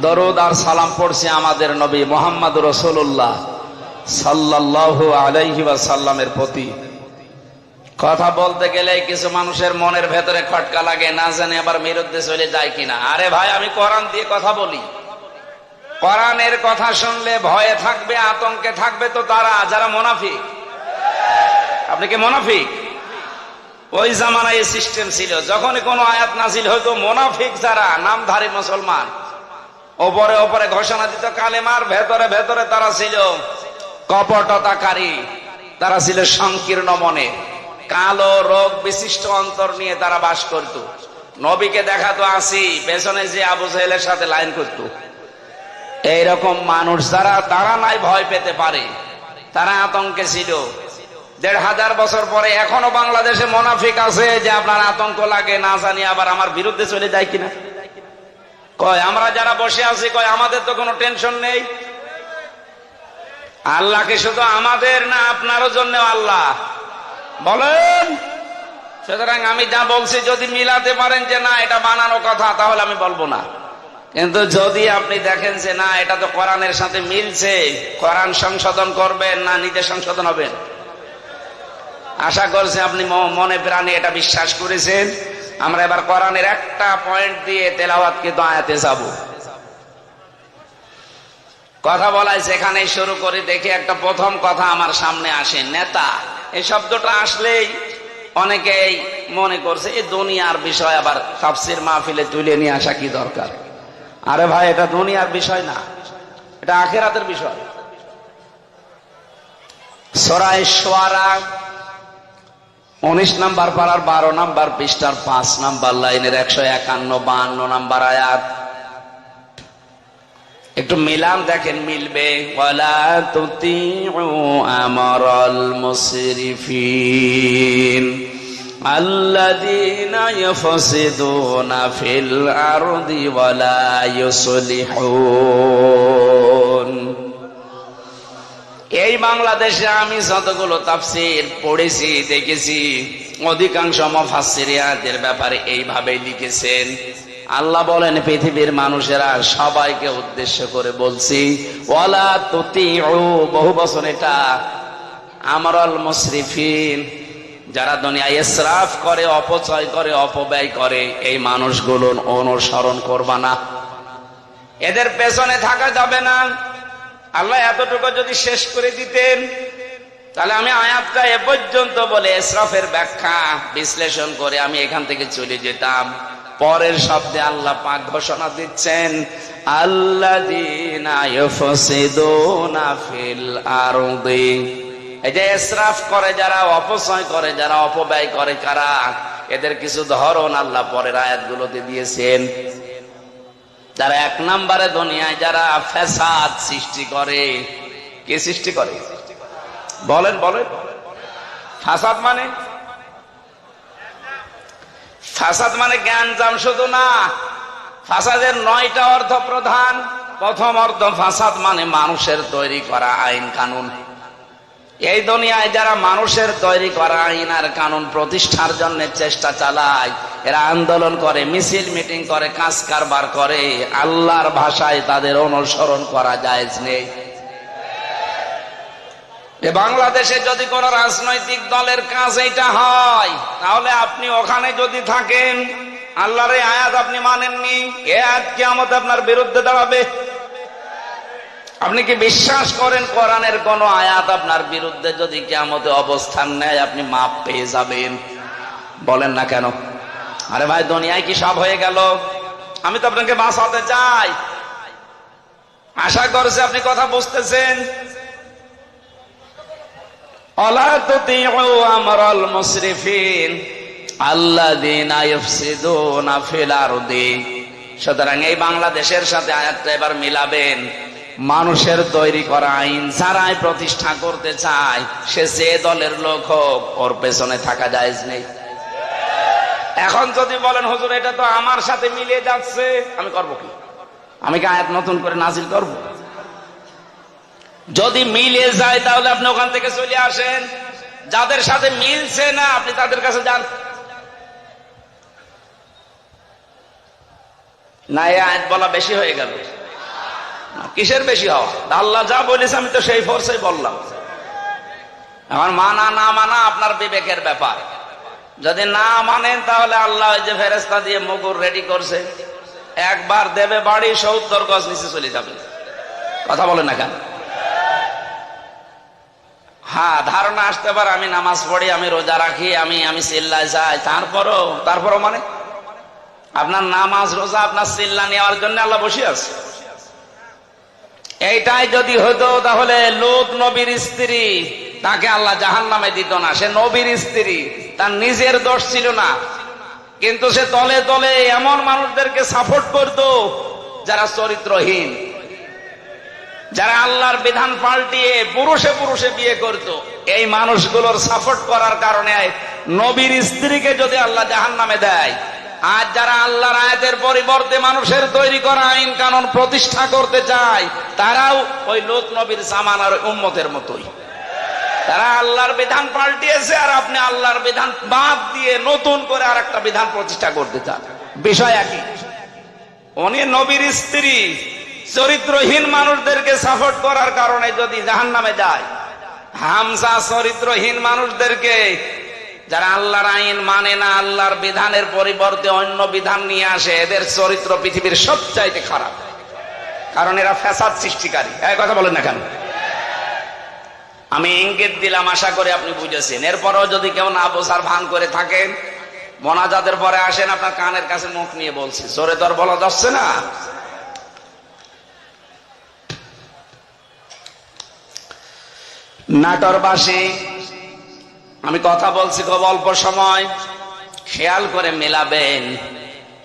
দরুদ আর সালাম পড়ছি আমাদের নবী মোহাম্মদ রসুল্লাহ সাল্লাহ আলাইহি সাল্লামের প্রতি। কথা বলতে গেলে কিছু মানুষের মনের ভেতরে খটকা লাগে, না জানে আবার বিরুদ্ধে চলে যায় কিনা। আরে ভাই, আমি কোরআন দিয়ে কথা বলি। কোরআনের কথা শুনলে ভয়ে থাকবে, আতঙ্কে থাকবে তো তারা, যারা মোনাফিক। আপনি কি মোনাফিক? ওই জামানায় সিস্টেম ছিল, যখনই কোনো আয়াত নাজিল হইতো, মোনাফিক যারা, নামধারী মুসলমান। ওপরে ওপরে ঘোষণা দিত, কালেমার ভেতরে ভেতরে তারা ছিল কপটতাকারী। তারা ছিল সংকীর্ণ মনে। কালো রোগ বিশিষ্ট অন্তর নিয়ে তারা বাস করত। নবীকে দেখাতো আসি, পেছনে যে আবু সাহেলের সাথে লাইন করত। এইরকম মানুষ যারা, তারা নাই ভয় পেতে পারে। তারা আতঙ্কে ছিল। দেড় হাজার বছর পরে এখনও বাংলাদেশে মোনাফিক আছে যে আপনার আতঙ্ক লাগে, না জানি আবার আমার বিরুদ্ধে চলে যায় কিনা। কয়, আমরা যারা বসে আছি, কয়, আমাদের তো কোনো টেনশন নেই? আল্লাহকে শুধু আমাদের না আপনারও জন্য আল্লাহ? বলেন। সুতরাং আমি যা বলছি, যদি মিলাতে পারেন যে না, এটা বানানো কথা, তাহলে আমি বলব না। কিন্তু যদি আপনি দেখেন যে না, এটা তো কোরআনের সাথে মিলছে, কোরআন সংশোধন করবেন না, নিজে সংশোধন হবেন? আশা করছি আপনি মনে প্রাণে এটা বিশ্বাস করেছেন। আমরা এবার কোরআনের একটা পয়েন্ট দিয়ে তেলাওয়াতকে দয়াতে যাব। কথা বলাই সেখানে শুরু করে, দেখি একটা প্রথম কথা আমার সামনে আসে, নেতা। এই শব্দটা আসলেই অনেকেই মনে করছে, এই দুনিয়ার বিষয় আবার তাফসির মাহফিলে তুলে নিয়ে আসা কি দরকার? আরে ভাই, এটা দুনিয়ার বিষয় না, এটা আখেরাতের বিষয়। সরাই সোয়ারা উনিশ নাম্বার পাড়ার বারো নাম্বার পৃষ্ঠার পাঁচ নাম্বার লাইনের একশো একান্ন বাহান্ন নাম্বার আয়াত একটু মিলাম দেখেন মিলবে ওয়ালা তুতিউ আমরাল মুসরিফিন الذين يفسدون في الأرض ولا يصلحون এই বাংলাদেশে আমি যতগুলো তাফসির পড়েছি, দেখেছি, অধিকাংশ মফাসিরিয়াদের ব্যাপারে এইভাবে লিখেছেন। আল্লাহ বলেন, পৃথিবীর মানুষেরা সবাইকে উদ্দেশ্য করে বলছি, ওয়ালা তুতি বহু বছর এটা আমরল মুসরিফিন যারা দুনিয়ায় ইসরাফ করে, অপচয় করে, অপব্যয় করে, এই মানুষগুলো অনুসরণ করবা না। এদের পেছনে থাকা যাবে না। আল্লাহ এতটুকু যদি শেষ করে দিতেন, তাহলে আমি আয়াতটা এ পর্যন্ত বলে ইসরাফের ব্যাখ্যা বিশ্লেষণ করে আমি এখান থেকে চলে যেতাম। পরের শব্দে আল্লাহ পাক ঘোষণা দিচ্ছেন এই যে ইসরাফ করে যারা, অপচয় করে যারা, অপব্যয় করে কারা, এদের কিছু ধরন আল্লাহ পরের আয়াতগুলোতে দিয়েছেন। যারা এক নম্বরে দুনিয়ায় যারা ফ্যাসাদ সৃষ্টি করে, কে সৃষ্টি করে? বলেন বলেন। ফাসাদ মানে? ফাসাদ মানে জ্ঞান জাম শুধু না ফাসাদের নয়টা অর্থ প্রধান। প্রথম অর্থ ফাসাদ মানে মানুষের তৈরি করা আইন কানুন। এই দুনিয়ায় যারা মানুষের তৈরি করা আইন আর কানুন প্রতিষ্ঠার জন্য চেষ্টা চালায় এরা আন্দোলন করে, মিছিল মিটিং করে, কাজ কারবার করে, আল্লাহর ভাষায় তাদের অনুসরণ করা যায় নেই। বাংলাদেশে যদি কোন রাজনৈতিক দলের কাজ এটা হয়, তাহলে আপনি ওখানে যদি থাকেন, আল্লাহর এই আয়াত আপনি মানেননি, এ আয়াত কিয়ামত আপনার বিরুদ্ধে দাঁড়াবে। আপনি কি বিশ্বাস করেন কোরআনের কোন আয়াত আপনার বিরুদ্ধে যদি কেমতে অবস্থান নেয়, আপনি মাপ পেয়ে যাবেন? বলেন না কেন? আরে ভাই, দুনিয়ায় কি সব হয়ে গেল? আমি তো আপনাকে বাঁচাতে চাই। আশা করছে আপনি কথা বুঝতেছেন। সুতরাং এই বাংলাদেশের সাথে আয়াতটা এবার মিলাবেন। মানুষের তৈরি করা আইন যারাই প্রতিষ্ঠা করতে চায়, সে যে দলের লোক হোক, ওর পেছনে থাকা যায় নেই। এখন যদি বলেন, হুজুর, এটা তো আমার সাথে মিলে যাচ্ছে, আমি করব কি? আমি কি আয়াত নতুন করে নাজিল করব? যদি মিলে যায়, তাহলে আপনি ওখান থেকে চলে আসেন। যাদের সাথে মিলছে না, আপনি তাদের কাছে যান। না, এই আয়াত বলা বেশি হয়ে গেল। কিসের বেশি হওয়া? আল্লাহ যা বলেছে, আমি তো সেই ফোর্সেই বললাম। এখন মানা না মানা আপনার বিবেকের ব্যাপার। যদি না মানেন, তাহলে আল্লাহ যে ফেরেস্তা দিয়ে মুগুর রেডি করছে। একবার দেবে বাড়ি, সত্তর গজ নিচে চলে যাবে। কথা বলে না কেন? হ্যাঁ ধারণা আসতে পারে, আমি নামাজ পড়ি, আমি রোজা রাখি, আমি আমি চিল্লায় যাই। তারপরও তারপরও মানে? আপনার নামাজ, রোজা, আপনার চিল্লা নেওয়ার জন্য আল্লাহ বসে আছে। এইটাই যদি হতো, তাহলে লোক, নবীর স্ত্রী তাকে আল্লাহ জাহান নামে দিত না। সে নবীর স্ত্রী, তার নিজের দোষ ছিল না। কিন্তু সে তলে তলে এমন মানুষদেরকে সাপোর্ট করত, যারা চরিত্রহীন। যারা আল্লাহর বিধান পাল্টিয়ে পুরুষে পুরুষে বিয়ে করত। এই মানুষগুলোর সাপোর্ট করার কারণে নবীর স্ত্রীকে যদি আল্লাহ জাহান নামে দেয় আজ যারা আল্লাহর আয়াতের পরিবর্তে মানুষের তৈরি করা আইন কানুন প্রতিষ্ঠা করতে চায়, তারাও ওই লোক নবীর সামানার উম্মতের মতোই। তারা আল্লাহর বিধান পাল্টিয়েছে আর আপনি আল্লাহর বিধান বাদ দিয়ে নতুন করে আর একটা বিধান প্রতিষ্ঠা করতে চান। বিষয় একই। উনি নবীর স্ত্রী, চরিত্রহীন মানুষদেরকে সাপোর্ট করার কারণে যদি জাহান নামে যায় হামসা চরিত্রহীন মানুষদেরকে, যারা আল্লাহর আইন মানে না, আল্লাহর বিধানের পরিবর্তে অন্য বিধান নিয়ে আসে, এদের চরিত্র পৃথিবীর সবচাইতে খারাপ। কারণ এরা ফ্যাসাদ সৃষ্টিকারী। এক কথা বলেন না কেন? আমি ইঙ্গিত দিলাম, আশা করে আপনি বুঝেছেন। এরপরেও যদি কেউ না বোঝার ভান করে থাকেন মোনাজাতের পরে আসেন, আপনার কানের কাছে মুখ নিয়ে বলছি। জোরে তোর বলা যাচ্ছে না? নাটরবাসী, আমি কথা বলছি খুব অল্প সময়। খেয়াল করে মেলাবেন।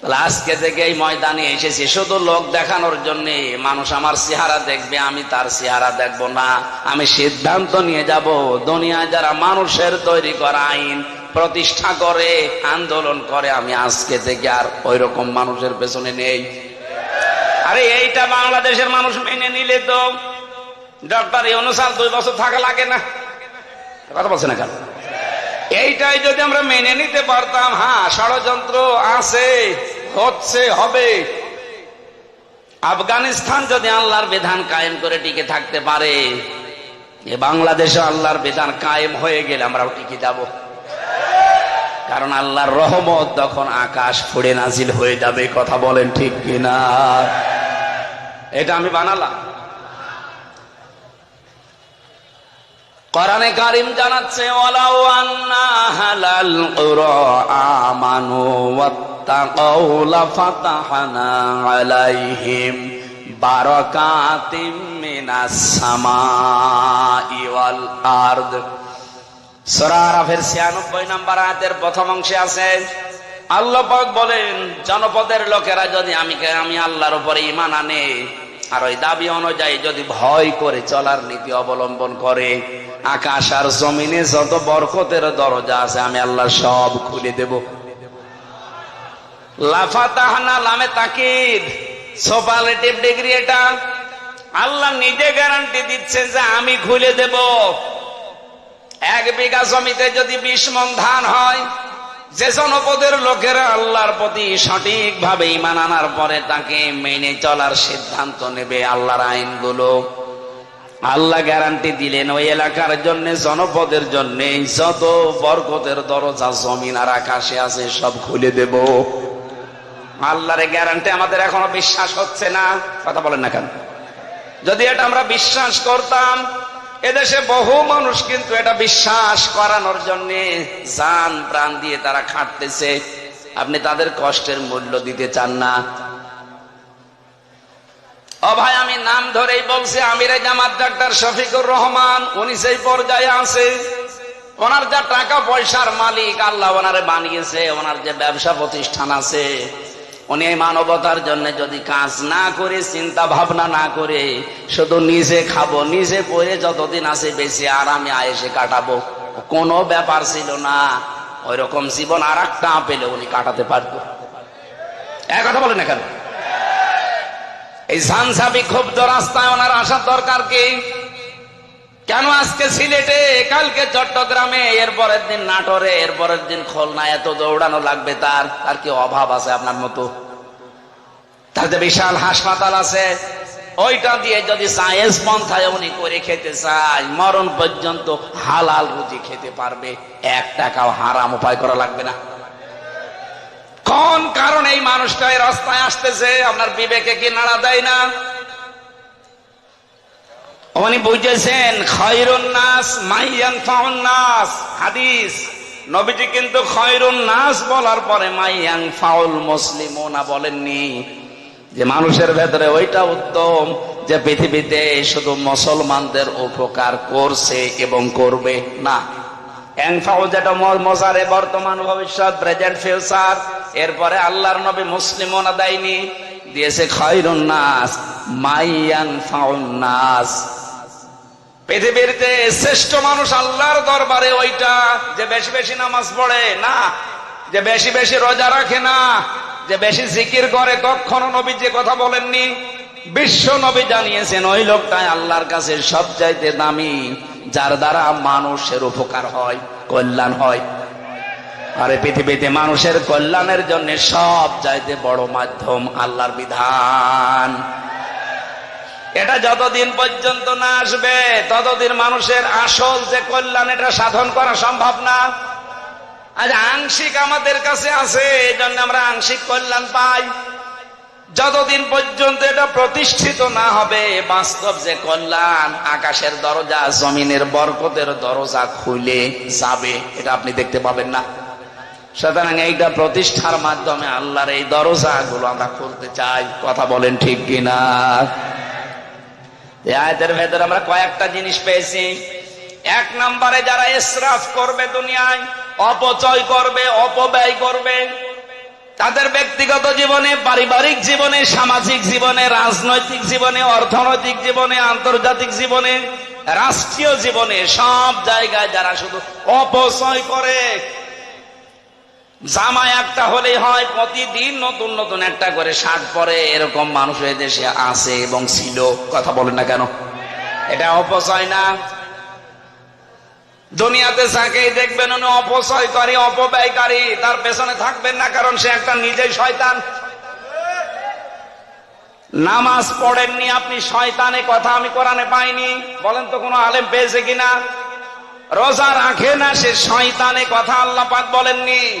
তাহলে আজকে থেকে এই ময়দানে এসেছি। শুধু লোক দেখানোর জন্য, মানুষ আমার চেহারা দেখবে, আমি তার চেহারা দেখব না। আমি সিদ্ধান্ত নিয়ে যাব, দুনিয়ায় যারা মানুষের তৈরি করা আইন প্রতিষ্ঠা করে, আন্দোলন করে, আমি আজকে থেকে আর ওই রকম মানুষের পেছনে নেই। আরে এইটা বাংলাদেশের মানুষ মেনে নিলে তো, ডক্টর ইউনুসার দুই বছর থাকা লাগে না। কথা বলছে না কেন? এইটাই যদি আমরা মেনে নিতে পারতাম হ্যাঁ ষড়যন্ত্র আছে। হচ্ছে হবে। আফগানিস্তান যদি আল্লাহর বিধান কায়েম করে টিকে থাকতে পারে, এ বাংলাদেশে আল্লাহর বিধান কায়েম হয়ে গেলে আমরাও টিকে যাব। কারণ আল্লাহর রহমত তখন আকাশ ফুড়ে নাজিল হয়ে যাবে কথা বলেন ঠিক কিনা? এটা আমি বানালাম। কোরআনে কারিম জানাচ্ছে, ওয়ালাউ আন্না হালাল আমানু লাফাতাহনা আলাইহিম বারাকাতিম মিনাস সামাই ওয়াল আরদ সূরা আরাফের 96 নম্বর আয়াতের প্রথম অংশে আছে, আল্লাহ পাক বলেন, জনপদের লোকেরা যদি আমি আমি আল্লাহর উপরে ঈমান আনে, আর ওই দাবি অনুযায়ী যদি ভয় করে চলার নীতি অবলম্বন করে, আকাশ আর জমিনে যত বরকতের দরজা আছে, আমি আল্লাহ সব খুলে দেব। লাফাতাহানা লামে তাকিদ। সোপালেটিভ ডিগ্রি এটা। আল্লাহ নিজে গ্যারান্টি দিচ্ছে যে আমি খুলে দেব। এক বিঘা জমিতে যদি বিশ মন ধান হয়, যে জনপদের লোকেরা আল্লাহর প্রতি সঠিকভাবে ইমান আনার পরে তাকে মেনে চলার সিদ্ধান্ত নেবে আল্লাহর আইনগুলো। আল্লাহ গ্যারান্টি দিলেন ওই এলাকার জন্য, জনপদের জন্য, যত বরকতের দরজা, জমিন আর আকাশে আছে, সব খুলে দেব। আল্লাহর গ্যারান্টি আমাদের এখনও বিশ্বাস হচ্ছে না। কথা বলেন না কেন? যদি এটা আমরা বিশ্বাস করতাম, এদেশে বহু মানুষ কিন্তু এটা বিশ্বাস করানোর জন্য জান প্রাণ দিয়ে তারা খাটতেছে। আপনি তাদের কষ্টের মূল্য দিতে চান না। ও ভাই, আমি নাম ধরেই বলছি, আমিরে জামাত ডাক্তার শফিকুর রহমান, উনি সেই পর্যায়ে আছে, ওনার যা টাকা পয়সার মালিক, আল্লাহ ওনারে বানিয়েছে, ওনার যে ব্যবসা প্রতিষ্ঠান আছে। উনি এই মানবতার জন্য যদি কাজ না করে, চিন্তা ভাবনা না করে, শুধু নিজে খাব, নিজে পরে যতদিন আছে বেশি আরামে আয়েসে কাটাবো, কোনো ব্যাপার ছিল না। ওই রকম জীবন আর একটা পেলে উনি কাটাতে পারতো। এক কথা বলে না কেন এই ঝানসাবি ক্ষুব্ধ রাস্তায় ওনার আসার দরকার কি? কেন আজকে সিলেটে? কালকে চট্টগ্রামে এরপরের দিন নাটোরে এরপরের দিন খুলনা, এত দৌড়ানো লাগবে তার তার কি অভাব আছে আপনার মতো? তার যে বিশাল হাসপাতাল আছে, ওইটা দিয়ে যদি সায়েন্স পন্থায় উনি করে খেতে চায়, মরণ পর্যন্ত হালাল রুজি খেতে পারবে। এক টাকাও হারাম উপায় করা লাগবে না। কোন কারণে এই মানুষটা এই রাস্তায় আসতেছে? আপনার বিবেকে কি নাড়া দেয় না? উনি বুঝেছেন, খয়রুন নাস, মাইয়ান ফাউন নাস, হাদিস। নবীজি কিন্তু খয়রুন নাস বলার পরে মাইয়াং ফাউল মুসলিম না বলেননি। যে মানুষের ভেতরে ওইটা উত্তম যে পৃথিবীতে শুধু মুসলমানদের উপকার করছে এবং করবে না। যেটা মজারে বর্তমান ভবিষ্যৎ, প্রেজেন্ট ফিউচার, এরপরে আল্লাহর নবী মুসলিম না দেয়নি। দিয়েছে খয়রুন নাস, মাইয়ান ফাউন নাস। পৃথিবীতে শ্রেষ্ঠ মানুষ আল্লাহর দরবারে ওইটা যে বেশি বেশি নামাজ পড়ে, না। যে বেশি বেশি রোজা রাখে না। যে বেশি জিকির করে কখনো নবী যে কথা বলেননি, বিশ্ব নবী জানিয়েছেন, ওই লোকটাই আল্লাহর কাছে সবচাইতে দামি, যার দ্বারা মানুষের উপকার হয়, কল্যাণ হয়। আরে পৃথিবীতে মানুষের কল্যাণের জন্য সব চাইতে বড় মাধ্যম আল্লাহর বিধান। এটা যতদিন পর্যন্ত না আসবে, ততদিন মানুষের আসল যে কল্যাণ এটা সাধন করা সম্ভব না। আজ আংশিক আমাদের কাছে আছে, এই জন্য আমরা আংশিক কল্যাণ পাই। যতদিন পর্যন্ত এটা প্রতিষ্ঠিত না হবে, বাস্তব যে কল্যাণ আকাশের দরজা, জমিনের বরকতের দরজা খুলে যাবে, এটা আপনি দেখতে পাবেন না। সুতরাং এইটা প্রতিষ্ঠার মাধ্যমে আল্লাহর এই দরজাগুলো আমরা খুলতে চাই। কথা বলেন ঠিক কিনা? আয়াতের ভেতরে আমরা কয়েকটা জিনিস পেয়েছি। এক নম্বরে যারা ইসরাফ করবে দুনিয়ায়, অপচয় করবে, অপব্যয় করবে, তাদের ব্যক্তিগত জীবনে, পারিবারিক জীবনে, সামাজিক জীবনে, রাজনৈতিক জীবনে, অর্থনৈতিক জীবনে, আন্তর্জাতিক জীবনে, রাষ্ট্রীয় জীবনে সব জায়গায় যারা শুধু অপচয় করে জামা একটা হলেই হয়, প্রতিদিন নতুন নতুন একটা করে শার্ট পরে এরকম মানুষ এই দেশে আছে এবং ছিল। কথা বলেন না কেন? এটা অপচয় না। দুনিয়াতে যাকেই দেখবেন উনি অপচয়কারী, অপব্যয়কারী, তার পেছনে থাকবেন না কারণ সে একটা নিজেই শয়তান। নামাজ পড়েননি আপনি, শয়তানে কথা আমি কোরআনে পাইনি। বলেন তো কোনো আলেম পেয়েছে কিনা? রোজা রাখে না সে, শয়তানে কথা আল্লাহ পাক বলেননি।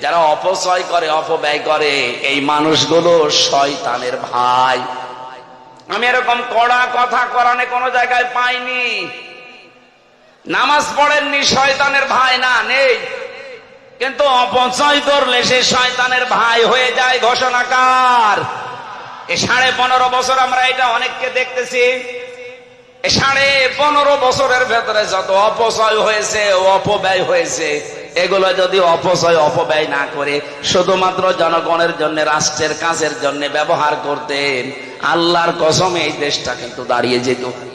যারা অপচয় করে, অপব্যয় করে, এই মানুষগুলো শয়তানের ভাই। আমি এরকম কড়া কথা কোরআনে কোনো জায়গায় পাইনি। নামাজ পড়েননি শয়তানের ভাই, না, নেই। কিন্তু অপচয় করলে সে শয়তানের ভাই হয়ে যায় ঘোষণাকার এ সাড়ে পনেরো বছর আমরা এটা অনেককে দেখতেছি। সাড়ে পনেরো বছরের ভেতরে যত অপচয় হয়েছে, অপব্যয় হয়েছে এগুলো যদি অপচয়, অপব্যয় না করে শুধুমাত্র জনগণের জন্য, রাষ্ট্রের কাজের জন্য ব্যবহার করতেন, আল্লাহর কসমে এই দেশটা কিন্তু দাঁড়িয়ে যেত।